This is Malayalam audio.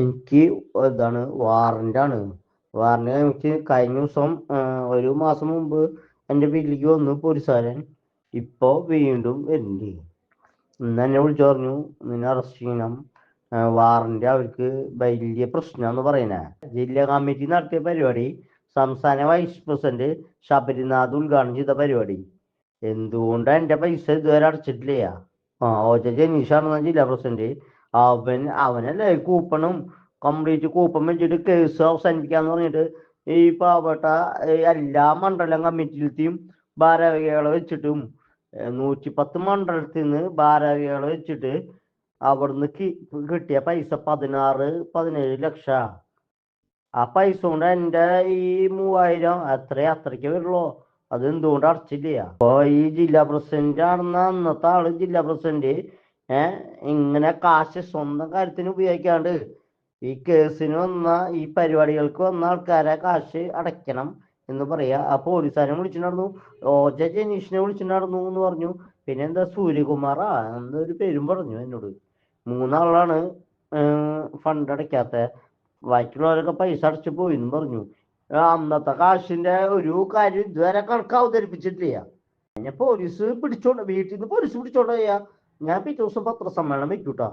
എനിക്ക് ഇതാണ് ആണ് വാറന്റ് എനിക്ക് കഴിഞ്ഞ ദിവസം ഒരു മാസം മുമ്പ് എന്റെ വീട്ടിലേക്ക് വന്നു പോലീസുകാരൻ. ഇപ്പൊ വീണ്ടും വരുന്നുണ്ട്. ഇന്ന് എന്നെ വിളിച്ചു പറഞ്ഞു നിന്നെ അറസ്റ്റ് ചെയ്യണം. വാറന്റ് അവർക്ക് വലിയ പ്രശ്നമെന്ന് പറയുന്നത് ജില്ലാ കമ്മിറ്റി നടത്തിയ പരിപാടി സംസ്ഥാന വൈസ് പ്രസിഡന്റ് ശബരിനാഥ് ഉദ്ഘാടനം ചെയ്ത പരിപാടി. എന്തുകൊണ്ടാണ് എന്റെ പൈസ ഇതുവരെ അടച്ചിട്ടില്ല? ആ ഓജ ജനീഷാണ് ജില്ലാ പ്രസിഡന്റ് അവൻ അവനല്ലേ കൂപ്പണും കംപ്ലീറ്റ് കൂപ്പൺ വെച്ചിട്ട് കേസ് അവസാനിപ്പിക്കാന്ന് പറഞ്ഞിട്ട് ഈ പാവപ്പെട്ട എല്ലാ മണ്ഡലം കമ്മിറ്റിയിലത്തെയും ഭാരവാഹികളെ വെച്ചിട്ടും നൂറ്റി പത്ത് മണ്ഡലത്തിൽ നിന്ന് ഭാരവാഹികളെ വെച്ചിട്ട് അവിടുന്ന് കിട്ടിയ പൈസ പതിനാറ് പതിനേഴ് ലക്ഷ. ആ പൈസ കൊണ്ട് എന്റെ ഈ മൂവായിരം എത്ര അത്രയ്ക്ക് വരുള്ളൂ. അത് എന്തുകൊണ്ട് അടച്ചില്ല? അപ്പൊ ഈ ജില്ലാ പ്രസിഡന്റ് ആണെന്ന അന്നത്തെ ആൾ ജില്ലാ പ്രസിഡന്റ് ഏഹ് ഇങ്ങനെ കാശ് സ്വന്തം കാര്യത്തിന് ഉപയോഗിക്കാണ്ട് ഈ കേസിന് വന്ന ഈ പരിപാടികൾക്ക് വന്ന ആൾക്കാരെ കാശ് അടയ്ക്കണം എന്ന് പറയാ. ആ പോലീസുകാരനെ വിളിച്ചിട്ടുണ്ടായിരുന്നു. ഓജ ജനീഷിനെ വിളിച്ചിട്ടുണ്ടായിരുന്നു എന്ന് പറഞ്ഞു. പിന്നെ എന്താ സൂര്യകുമാറാ? എന്തോ ഒരു പേരും പറഞ്ഞു എന്നോട്. മൂന്നാളാണ് ഫണ്ട് അടയ്ക്കാത്ത. ബാക്കിയുള്ളവരൊക്കെ പൈസ അടച്ചു പോയി എന്ന് പറഞ്ഞു. അന്നത്തെ കാശിന്റെ ഒരു കാര്യം ഇതുവരെ കണക്ക് അവതരിപ്പിച്ചിട്ടില്ല. പിന്നെ പോലീസ് പിടിച്ചോണ്ട് വീട്ടിൽ നിന്ന് പോലീസ് പിടിച്ചോണ്ട് मैं भी तो जोसपत्र तो सम्मेलन में जुटा।